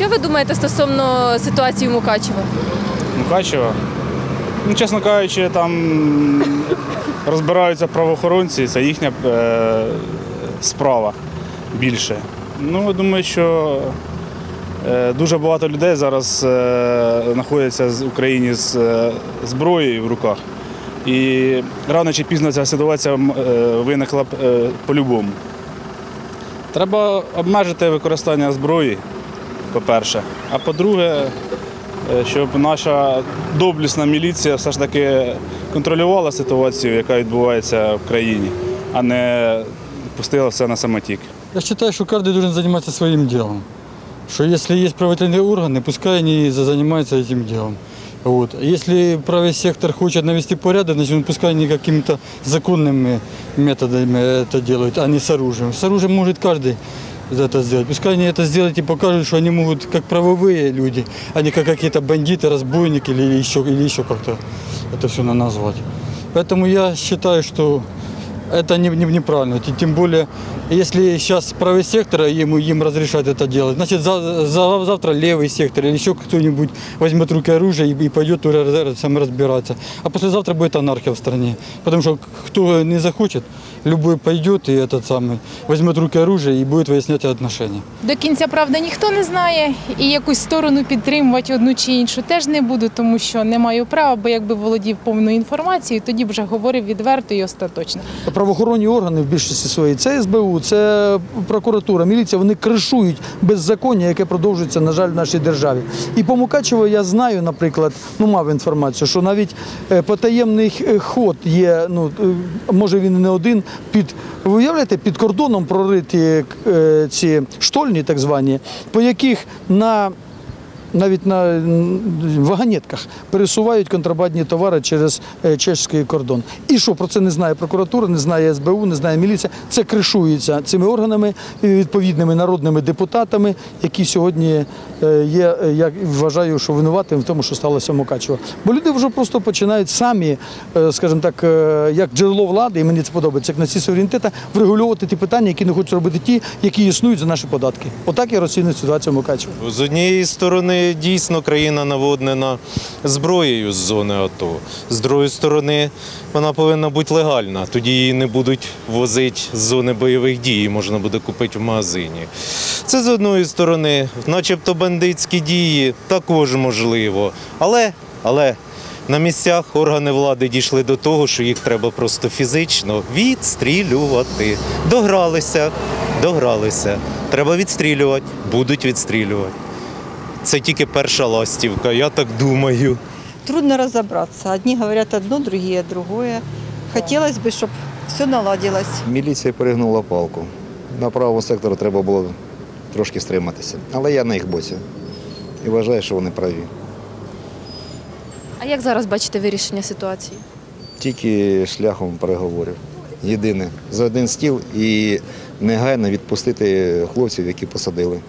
Що ви думаєте стосовно ситуації в Мукачево? Мукачева. Ну, чесно кажучи, там розбираються правоохоронці, це їхня е, справа більше. Ну, думаю, що е, дуже багато людей зараз е, знаходяться в Україні з е, зброєю в руках. І рано чи пізно ця ситуація е, виникла е, по-любому. Треба обмежити використання зброї, по-перше. А по-друге, е, щоб наша доблісна міліція все ж таки контролювала ситуацію, яка відбувається в країні, а не пустила все на самотік. Я считаю, что каждый должен заниматься своим делом. Что если есть правоохранительные органы, пускай они за- занимаются этим делом. Вот. Если правый сектор хочет навести порядок, значит, он пускай они какими-то законными методами это делают, а не с оружием. С оружием может каждый Это сделать. Пускай они это сделают и покажут, что они могут как правовые люди, а не как какие-то бандиты, разбойники или еще, или еще как-то это все назвать. Поэтому я считаю, что это не, не- неправильно. Т- Тем более, если сейчас правый сектор ему, им разрешать это делать, значит за- за- завтра левый сектор или еще кто-нибудь возьмет в руки оружие и, и пойдет уже раз- сам разбираться. А послезавтра будет анархия в стране. Потому что кто не захочет, любой пойдет и этот самый возьмет в руки оружие и будет выяснять отношения. До кінця правда ніхто не знає, і якусь сторону підтримувати одну чи іншу теж не буду, тому що не маю права, бо якби володів повною інформацією, тоді б вже говорив відверто і остаточно. правоохоронні органи в більшості своїй це СБУ, це прокуратура, міліція. Вони кришують беззаконня, яке продовжується, на жаль, в нашій державі. І по Мукачево я знаю, наприклад, ну мав інформацію, що навіть е, потаємний е, ход є. Ну е, може він не один. Під ви уявляєте, під кордоном прориті ці штольні, так звані, по яких на навіть на вагонетках пересувають контрабандні товари через е, чеський кордон. І що про це не знає прокуратура, не знає СБУ, не знає міліція. Це кришується цими органами, е, відповідними народними депутатами, які сьогодні е, є, я вважаю, що винуватими в тому, що сталося в Мукачево. Бо люди вже просто починають самі, скажімо так, як джерело влади, і мені це подобається, як носій суверенітета, врегульовувати ті питання, які не хочуть робити ті, які існують за наші податки. Отак я розцінюю ситуацію Мукачево. З однієї сторони, дійсно, країна наводнена зброєю з зони АТО. З другої сторони, вона повинна бути легальна. Тоді її не будуть возити з зони бойових дій, її можна буде купити в магазині. Це з одної сторони, начебто бандитські дії також можливо. Але, але на місцях органи влади дійшли до того, що їх треба просто фізично відстрілювати. Догралися, догралися. Треба відстрілювати, будуть відстрілювати. Це тільки перша ластівка, я так думаю. Трудно разобраться. Одни говорят одно, другие другое. Хотелось бы, чтобы все наладилось. Міліція перегнула палку. На правому сектору треба було трошки стриматися. Але я на їх боці. І вважаю, що вони праві. А як зараз бачите вирішення ситуації? Тільки шляхом переговорів. Єдине, за один стіл і негайно відпустити хлопців, які посадили.